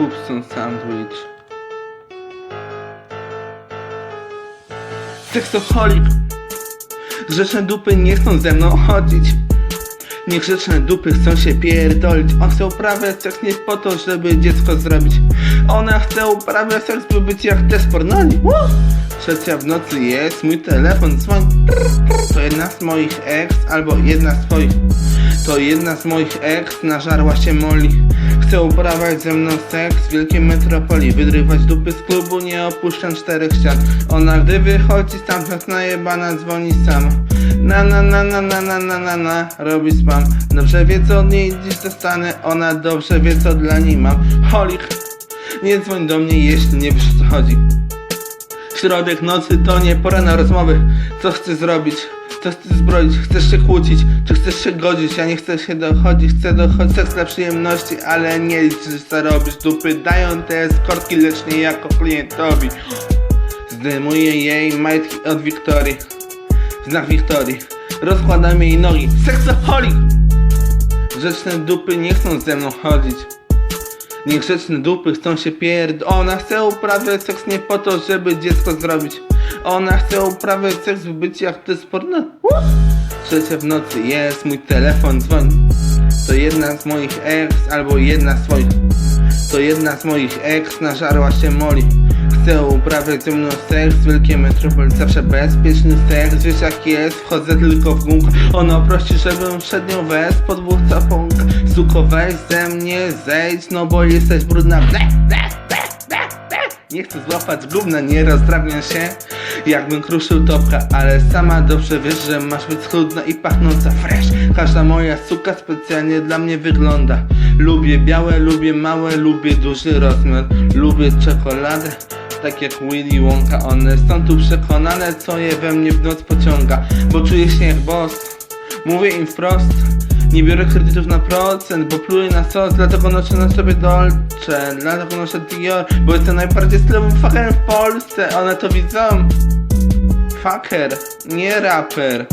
Pupson Sandwich. Seksoholik. Grzeczne dupy nie chcą ze mną chodzić. Niegrzeczne dupy chcą się pierdolić. On chce uprawiać seks nie po to, żeby dziecko zrobić. Ona chce uprawiać seks, by być jak te. Woo! Trzecia w nocy jest, mój telefon dzwoni. Jedna z moich ex, albo jedna z twoich. To jedna z moich ex nażarła się moli. Chce uprawiać ze mną seks w wielkiej metropolii. Wydrywać dupy z klubu, nie opuszczam czterech ścian. Ona gdy wychodzi stamtąd najebana dzwoni sama. Na na na na na na na na na robi spam. Dobrze wie co od niej dziś dostanę. Ona dobrze wie co dla niej mam. Holik, nie dzwoń do mnie jeśli nie wiesz o co chodzi. Środek nocy to nie pora na rozmowy. Co chcesz zrobić? Co chcesz zbroić? Chcesz się kłócić? Czy chcesz się godzić? Ja nie chcę się dochodzić, chcę dochodzić seks dla przyjemności, ale nie licz, że zarobisz. Dupy dają te eskortki, lecz nie jako klientowi. Zdejmuję jej majtki od Wiktorii. Znak Wiktorii. Rozkładam jej nogi. Seksoholik! Grzeczne dupy nie chcą ze mną chodzić. Niegrzeczne dupy chcą się pierd... Ona chce uprawiać seks nie po to, żeby dziecko zrobić. Ona chce uprawiać seks, by być jak ty sporno. Trzecia w nocy jest, mój telefon dzwoni. To jedna z moich ex, albo jedna z swoich. To jedna z moich ex nażarła się moli. Chcę uprawiać ze mną seks w wielkiej metropolii. Zawsze bezpieczny seks, wiesz jak jest, wchodzę tylko w gumkę. Ona prosi, żebym przed nią wez po dwóch. Suko weź ze mnie, zejdź, no bo jesteś brudna. Ble, ble, ble, ble, ble. Nie chcę złapać gówna, nie rozdrabniam się Jakbym kruszył topka, ale sama dobrze wiesz, że masz być schludna i pachnąca fresh Każda moja suka specjalnie dla mnie wygląda Lubię białe, lubię małe, lubię duży rozmiar Lubię czekoladę, tak jak Willy Wonka One są tu przekonane, co je we mnie w noc pociąga. Bo czuję się jak boss. Mówię im wprost nie biorę kredytów na procent, bo pluję na sos, dlatego noszę na sobie Dolce Dlatego noszę Dior, bo jestem najbardziej stylowym fuckerem w Polsce. One to widzą. Fucker, nie raper